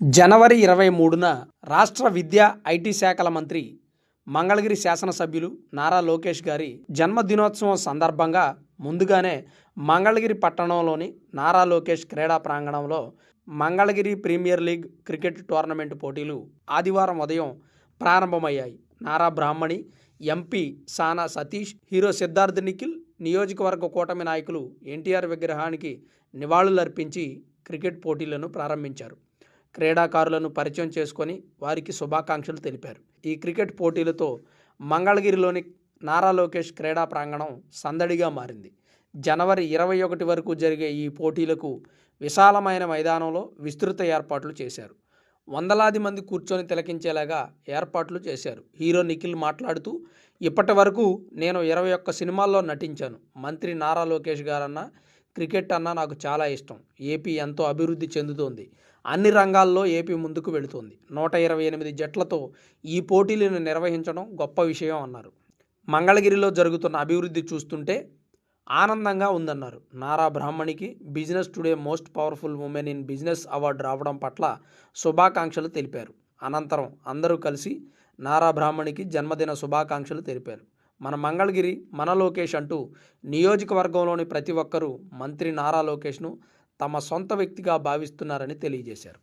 జనవరి ఇరవై మూడున రాష్ట్ర విద్యా ఐటీ శాఖల మంత్రి మంగళగిరి శాసనసభ్యులు నారా లోకేష్ గారి జన్మదినోత్సవం సందర్భంగా ముందుగానే మంగళగిరి పట్టణంలోని నారా లోకేష్ క్రీడా ప్రాంగణంలో Mangalagiri premier league cricket tournament పోటీలు ఆదివారం ఉదయం ప్రారంభమయ్యాయి. నారా బ్రాహ్మణి ఎంపీ సానా సతీష్ హీరో సిద్ధార్థ్ నిఖిల్ నియోజకవర్గ కూటమి నాయకులు ఎన్టీఆర్ విగ్రహానికి నివాళులర్పించి క్రికెట్ పోటీలను ప్రారంభించారు. క్రీడాకారులను పరిచయం చేసుకొని వారికి శుభాకాంక్షలు తెలిపారు. ఈ క్రికెట్ పోటీలతో మంగళగిరిలోని నారా లోకేష్ క్రీడా ప్రాంగణం సందడిగా మారింది. జనవరి ఇరవై ఒకటి వరకు జరిగే ఈ పోటీలకు విశాలమైన మైదానంలో విస్తృత ఏర్పాట్లు చేశారు. వందలాది మంది కూర్చొని తిలకించేలాగా ఏర్పాట్లు చేశారు. హీరో నిఖిల్ మాట్లాడుతూ ఇప్పటి వరకు నేను ఇరవై ఒక్క సినిమాల్లో నటించాను. మంత్రి నారా లోకేష్ గారన్న క్రికెట్ అన్న నాకు చాలా ఇష్టం. ఏపీ ఎంతో అభివృద్ధి చెందుతోంది. అన్ని రంగాల్లో ఏపీ ముందుకు వెళుతోంది. నూట ఇరవై ఎనిమిది జట్లతో ఈ పోటీలను నిర్వహించడం గొప్ప విషయం అన్నారు. మంగళగిరిలో జరుగుతున్న అభివృద్ధి చూస్తుంటే ఆనందంగా ఉందన్నారు. Nara బ్రాహ్మణికి business today most powerful women in business award రావడం పట్ల శుభాకాంక్షలు తెలిపారు. అనంతరం అందరూ కలిసి నారా బ్రాహ్మణికి జన్మదిన శుభాకాంక్షలు తెలిపారు. మన మంగళగిరి మన లోకేష్ అంటూ నియోజకవర్గంలోని ప్రతి ఒక్కరూ మంత్రి నారా లోకేష్ను తమ సొంత వ్యక్తిగా భావిస్తున్నారని తెలియజేశారు.